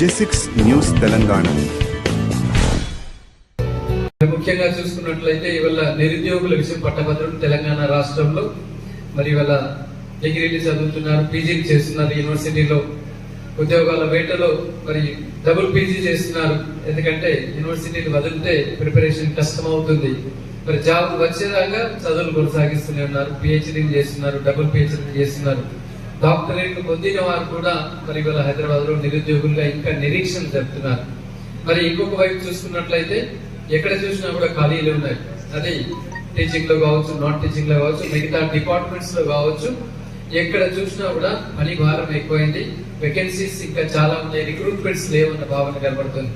జెసిక్స్ news Telangana. ముఖ్యంగా చూసుకున్నట్లయితే ఇవాళ నిరుద్యోగుల విషయం పట్టభద్రుడు తెలంగాణ రాష్ట్రంలో. మరి ఇవాళ డిగ్రీలు చదువుతున్నారు పీజీలు చేస్తున్నారు యూనివర్సిటీలో. ఉద్యోగాల వేటలో మరి డబుల్ పీజీ చేస్తున్నారు. ఎందుకంటే యూనివర్సిటీలు వదిలితే ప్రిపరేషన్ కష్టం అవుతుంది మరి జాబ్ వచ్చేదాకా చదువులు కొనసాగిస్తూనే ఉన్నారు పిహెచ్డీలు చేస్తున్నారు డబుల్ పిహెచ్డీ చేస్తున్నారు. డాక్టరేట్లు పొందిన వారు కూడా మరి ఇవాళ హైదరాబాద్లో నిరుద్యోగులుగా ఇంకా నిరీక్షణ జరుపుతున్నారు. మరి ఇంకొక వైపు చూసుకున్నట్లయితే ఎక్కడ చూసినా కూడా ఖాళీలు ఉన్నాయి. అది టీచింగ్లో కావచ్చు నాన్ టీచింగ్లో కావచ్చు మిగతా డిపార్ట్మెంట్స్లో కావచ్చు. ఎక్కడ చూసినా కూడా పని భారం ఎక్కువైంది. వేకెన్సీస్ ఇంకా చాలా ఉన్నాయి. రిక్రూట్మెంట్స్ లేవన్న భావన కనబడుతుంది.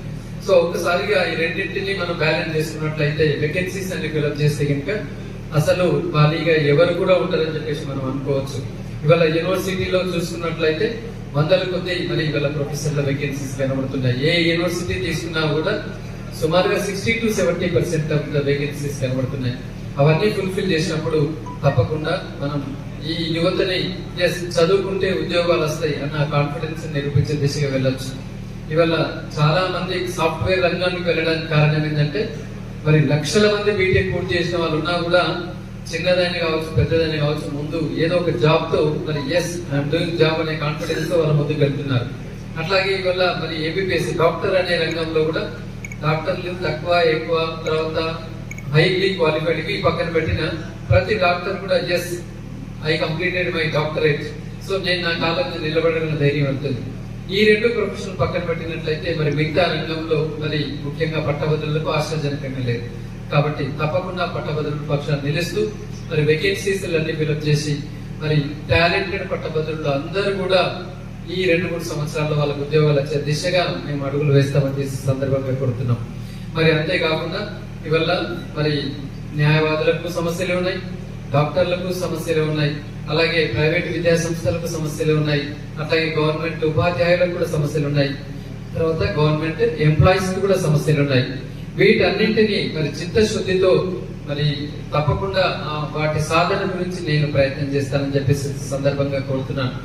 సో ఒక్కసారిగా ఈ రెండింటిని మనం బ్యాలెన్స్ చేసుకున్నట్లయితే వేకెన్సీస్ అన్ని ఫిలప్ చేస్తే కనుక అసలు ఖాళీగా ఎవరు కూడా ఉంటారని చెప్పేసి మనం అనుకోవచ్చు. ఇవాళ యూనివర్సిటీలో చూసుకున్నట్లయితే వందల కొద్ది మరి ఇవాళ ప్రొఫెసర్ల వేకెన్సీస్ కనబడుతున్నాయి. ఏ యూనివర్సిటీ తీసుకున్నా కూడా సుమారుగా sixty to seventy percent of the vacancies కనబడుతున్నాయి. అవన్నీ ఫుల్ఫిల్ చేసినప్పుడు తప్పకుండా మనం ఈ యువతని చదువుకుంటే ఉద్యోగాలు వస్తాయి అన్న కాన్ఫిడెన్స్ నిరూపించే దిశగా వెళ్ళొచ్చు. ఇవాళ చాలా మంది సాఫ్ట్వేర్ రంగానికి వెళ్ళడానికి కారణం ఏంటంటే మరి లక్షల మంది బీటెక్ పూర్తి చేసిన వాళ్ళు ఉన్నా కూడా చిన్నదాన్ని కావచ్చు పెద్దదాన్ని కావచ్చు ముందు ఏదో ఒక జాబ్తో మరి ఎస్ ఐఎమ్ డూయింగ్ జాబ్ అనే కాన్ఫిడెన్స్తో వాళ్ళ ముందుకు వెళ్తున్నారు. అట్లాగే ఇవాళ మరి ఏబిపిఎస్ డాక్టర్ అనే రంగంలో కూడా డాక్టర్లు తక్కువ ఎక్కువ తర్వాత హైలీ క్వాలిఫైడ్కి పక్కన పెట్టిన ప్రతి డాక్టర్ కూడా yes I completed my doctorate so నేను నా కాలంలో నిలబడగల ధైర్యం ఉంటుంది. ఈ రెండు ప్రొఫెషన్ పక్కన పెట్టినట్లయితే మరి మిగతా రంగంలో మరి ముఖ్యంగా పట్టభద్రులకు ఆశ్చర్యజనకంగా లేదు. కాబట్టి తప్పకుండా పట్టభద్రుల పక్షాన్ని నిలుస్తూ మరి వేకెన్సీస్లన్నీ ఫిలప్ చేసి మరి టాలెంటెడ్ పట్టభద్రులు అందరూ కూడా ఈ రెండు మూడు సంవత్సరాల్లో వాళ్ళకు ఉద్యోగాలు వచ్చే దిశగా మేము అడుగులు వేస్తామని చేసి సందర్భంగా కొడుతున్నాం మరి అంతేకాకుండా ఇవల్ల మరి న్యాయవాదులకు సమస్యలు ఉన్నాయి డాక్టర్లకు సమస్యలు ఉన్నాయి అలాగే ప్రైవేట్ విద్యా సంస్థలకు సమస్యలు ఉన్నాయి అట్లాగే గవర్నమెంట్ ఉపాధ్యాయులకు కూడా సమస్యలు ఉన్నాయి. తర్వాత గవర్నమెంట్ ఎంప్లాయీస్కి కూడా సమస్యలు ఉన్నాయి. వీటన్నింటినీ మరి చిత్తశుద్ధితో మరి తప్పకుండా వాటి సాధన గురించి నేను ప్రయత్నం చేస్తానని చెప్పేసి సందర్భంగా కోరుతున్నాను.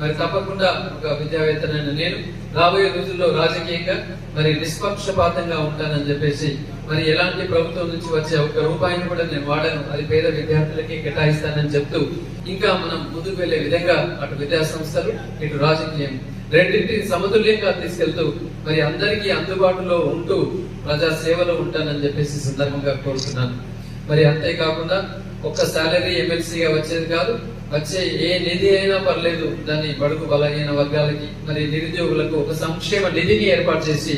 మరి తప్పకుండా ఒక విద్యావేత్తనైన నేను రాబోయే రోజుల్లో రాజకీయంగా మరి నిష్పక్షపాతంగా ఉంటానని చెప్పేసి మరి ఎలాంటి ప్రభుత్వం నుంచి వచ్చే ఒక్క రూపాయిని కూడా నేను వాడను. అది పేద విద్యార్థులకి కేటాయిస్తానని చెప్తూ ఇంకా మనం ముందుకు వెళ్ళే విధంగా అటు విద్యా సంస్థలు ఇటు రాజకీయం రెండింటిని సమతుల్యంగా తీసుకెళ్తూ మరి అందరికీ అందుబాటులో ఉంటూ ప్రజా సేవలో ఉంటానని చెప్పేసి సందర్భంగా కోరుతున్నాను. మరి అంతేకాకుండా ఒక్క శాలరీ ఎమ్మెల్సీగా వచ్చేది కాదు వచ్చే ఏ నిధి అయినా పర్లేదు దాన్ని బడుగు బలహీన వర్గాలకి మరి నిరుద్యోగులకు ఒక సంక్షేమ నిధిని ఏర్పాటు చేసి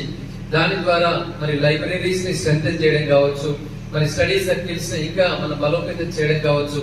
దాని ద్వారా మరి లైబ్రరీస్ని స్ట్రెంగ్ చేయడం కావచ్చు మరి స్టడీ సర్కిల్స్ని ఇంకా మన బలోపేతం చేయడం కావచ్చు